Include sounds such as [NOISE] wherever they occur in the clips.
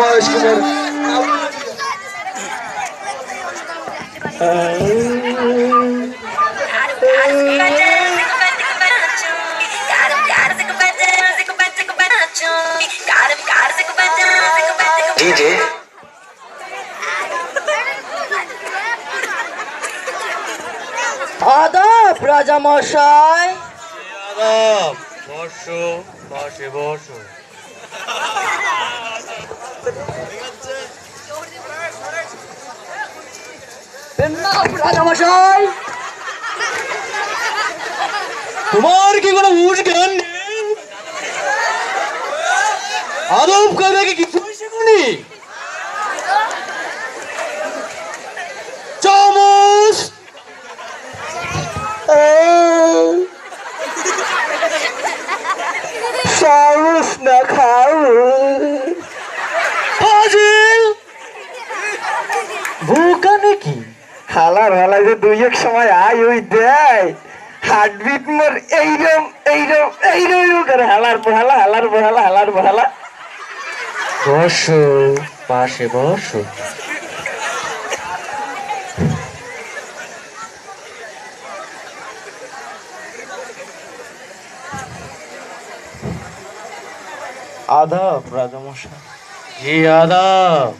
বয়স কুমার। ডিজে আদাব রাজা মশাই আদাব বসো পাশে বসো। রাজা মশাই তোমার কি কোনো হুশ জ্ঞান আদব কবে কি কিছুই শেখনি চামচ। চামচ না হালার হালা যে দুই এক সময় আয় ওই দেয়। হার্টবিট মোর এইরম এইরম এইরম করে হালার বহালা হালার বহালা হালার বহালা। বসো পাশে বসো। আদাব রাজামশাই। জি আদাব।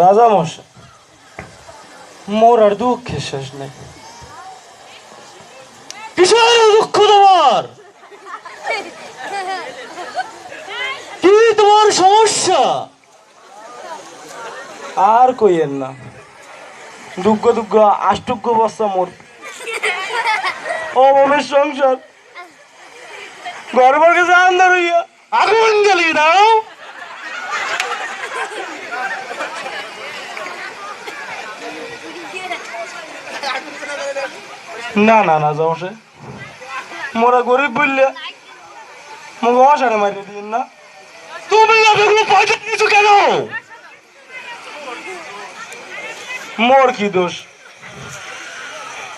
রাজামশাই। মোর আর দুঃখের শেষ নেই। কিসের দুঃখ তোমার? কি তোমার সমস্যা? আর কইয়েন না। দুগ্গ দুগ্গ আষ্টুগ্য বস্তা মোর। অভাবের সংসার। গর্বের কাছে আন্দার হইয়া আগুন জ্বালিয়ে দাও। না না না যাও সে মোরা গরিব বললে মুখ অসারে মারিয়ে দিন না। তুমি এতগুলো পয়সা নিয়েছো কেন? মোর কি দোষ?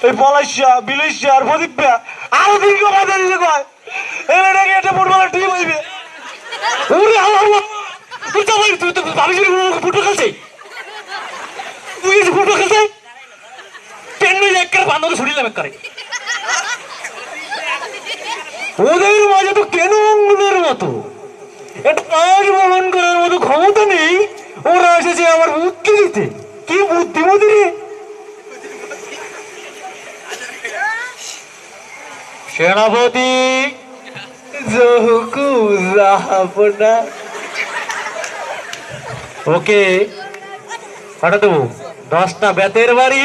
এই পলাইশা বিলাইশা আর প্রদীপা আরও দিন কমাই দিলে কয়? এলে নাকি একটা ফুটবলের টিম হইবে। ওরে আল্লাহ তুই তো ভাবিস ফুটবল খেলছে? এক করে বান্ধব ছুটিলাম ওদের মাঝে তো কেন অঙ্গুলের মতো বহন করার মতো ক্ষমতা নেই। ওরা এসেছে আমার বুদ্ধি দিতে কি বুদ্ধিমতি রে সেনাপতি, জহকু জাহাপনা। ওকে পাঠা দেবো দশটা বেতের বাড়ি?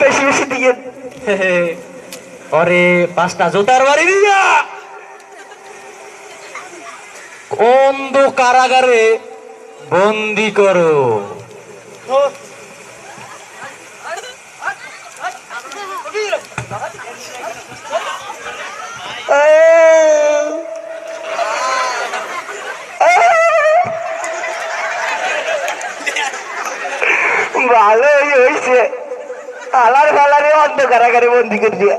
বেশি বেশি দিয়ে। [LAUGHS] পরে পাঁচটা জুতার বাড়ি দিয়া অন্ধ কারাগারে বন্দি করো ভালোই হয়েছে হালার অন্ধ কারাগারে বন্দি করে দিয়ে।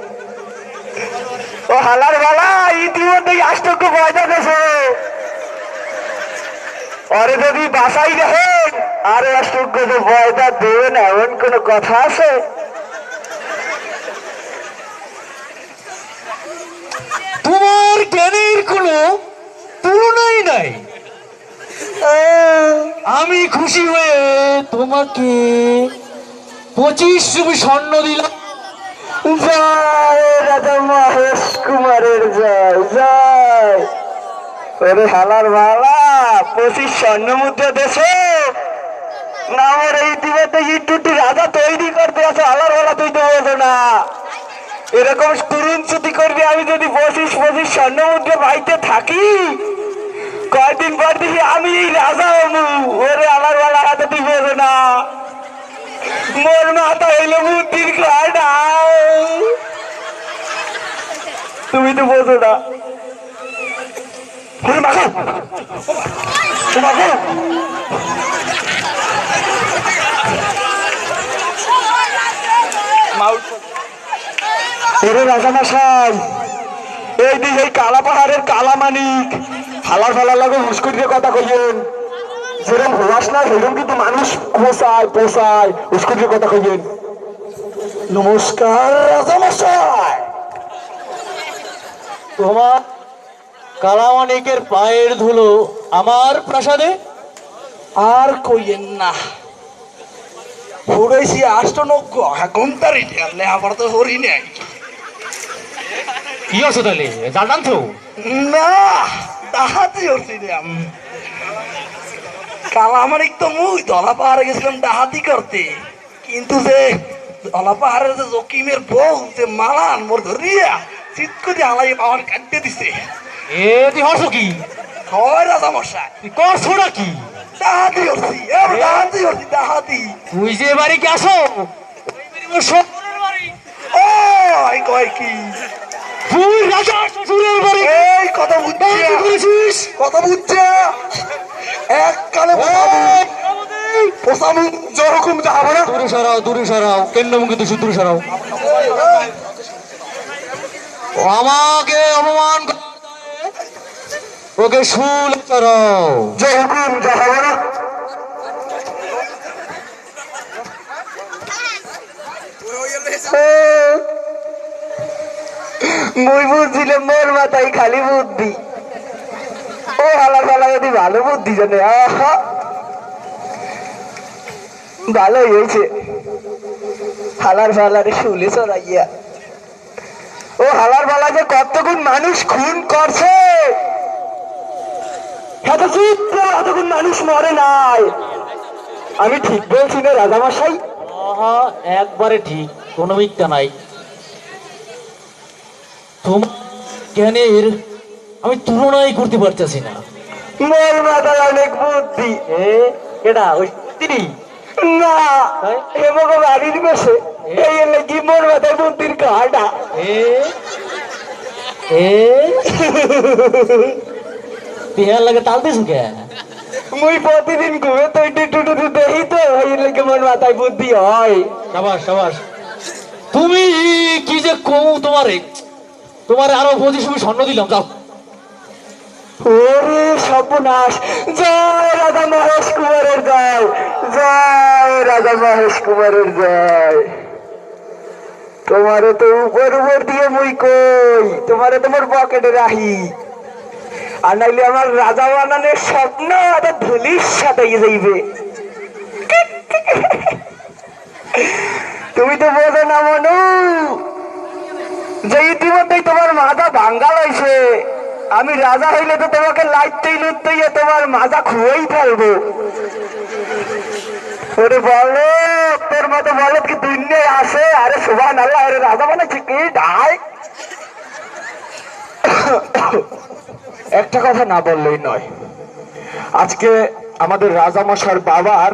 ও হালার ফালা ইতিমধ্যে আষ্টক্য পয়দা দেশে আরে যদি বাসাই দেখেন আরে তো পয়দা দেবে না এমন কোনো কথা আছে? তোমার জ্ঞানের কোনো তুলনাই নাই। আমি খুশি হয়ে তোমাকে পঁচিশ স্বর্ণ দিলাম। জয় রাজা মহেশ কুমারের জয় জয়। ওরে হালার ভালা পঁচিশ স্বর্ণ মুদ্রা দেশে। না আমার এই ইতিমধ্যে ইটুটি রাজা তৈরি করতে আছে, হালার ভালা তুই তো বোঝো না। এরকম ছুটি করবি, আমি যদি পঁচিশ পঁচিশ স্বর্ণ মুদ্রা থাকি, কয়দিন পর দেখি আমি রাজা হব। ওরে হালার ভালা হাতে তুই বোঝো না। মোর মাথা হইল বুদ্ধির তুমি তো বোঝো না। এই এই দি এই কালা পাহাড়ের কালা মানিক হালার ফালার লাগে উস্কুরিয়ে কথা কইয়েন যেরকম হওয়াস না সেরকম কিন্তু মানুষ পোষায় পোষায়। উস্কুরিয়ে কথা কইয়েন। নমস্কার রাজামশাই। তোমার কালামানিকের পায়ের ধুলো আমার প্রাসাদে? আর কইয়েন না। হরেছি আষ্টনজ্ঞ এখন তার আবার তো হরি নাই। কি আছো তাহলে? জানান টানছো? না ডাহাতি হচ্ছিলাম কালামানিক তো মুই দলা পাহাড়ে গেছিলাম ডাহাতি করতে। কিন্তু যে দলা পাহাড়ের যে জকিমের বউ যে মালান মোর ধরিয়া চিত করে আলাই আমার কাটতে দিছে। এ তুই হসো কি? হয় রাজা মশাই? তুই করছ নাকি ডাহাতি এবার ডাহাতি হচ্ছি ডাহাতি। তুই যে বাড়ি কে আসো? ও এই কয় কি? তুই রাজা শ্বশুরের বাড়ি। এই কথা বুঝছে কি করেছিস কথা বুঝছে এক কালে পোষামু যেরকম যাব না। দূরে সরাও দূরে সরাও। কেন্দ্রমুখী তো দূরে সরাও। আমাকে অপমান ওকে শুল সরাও না। মুই মোর মাথায় খালি বুদ্ধি। ও হালা ফালা যদি ভালো বুদ্ধি জানে আহা। ভালোই হয়েছে। হালার ফালারে শুলে চড়াইয়া। ও হালার ফালা যে কতগুণ মানুষ খুন করছে। এত চুপ এতক্ষণ মানুষ মরে নাই। আমি ঠিক বলছি না রাজামশাই? একবারে ঠিক কোনো মিথ্যা নাই। তোমার জ্ঞানের আমি তুলনাই করতে পারতেছি না। মোর মাথায় অনেক বুদ্ধি। এ কেডা ওই তিনি? না তাই? বাড়ির বসে এই এলে কি মোর মাথায় কাটা বিহার লাগে তালতেছ কে? মুই প্রতিদিন ঘুমে তো একটু টুটু দেখি তো এই লেগে মোর মাথায় বুদ্ধি হয়। সাবাস সাবাস। তুমি কি যে কম তোমারে? তোমার আরও পঁচিশ আমি স্বর্ণ দিলাম যাও। ওরে সর্বনাশ। জয় রাজা মহেশ কুমারের জয় জয় রাজা মহেশ কুমারের জয়। তোমারে তো উপর উপর দিয়ে মুই কই, তোমারে তোমার পকেটে রাহি আর নাইলে আমার রাজা বানানোর স্বপ্ন একটা ধুলির সাথে যাইবে। তুমি তো বোঝো না মনু, যে ইতিমধ্যেই তোমার মাথা ভাঙ্গা হয়েছে আমি রাজা হইলে তো তোমাকে লাইতেই লুটতেই তোমার মাজা খুঁয়েই ফেলব। ওরে বলো, তোর মতো বলো কি দুনিয়ায় আসে? আরে সুভান আল্লাহ আরে রাজা বানাচ্ছে কি? ডাই [COUGHS] একটা কথা না বললেই নয়। আজকে আমাদের রাজামশার বাবার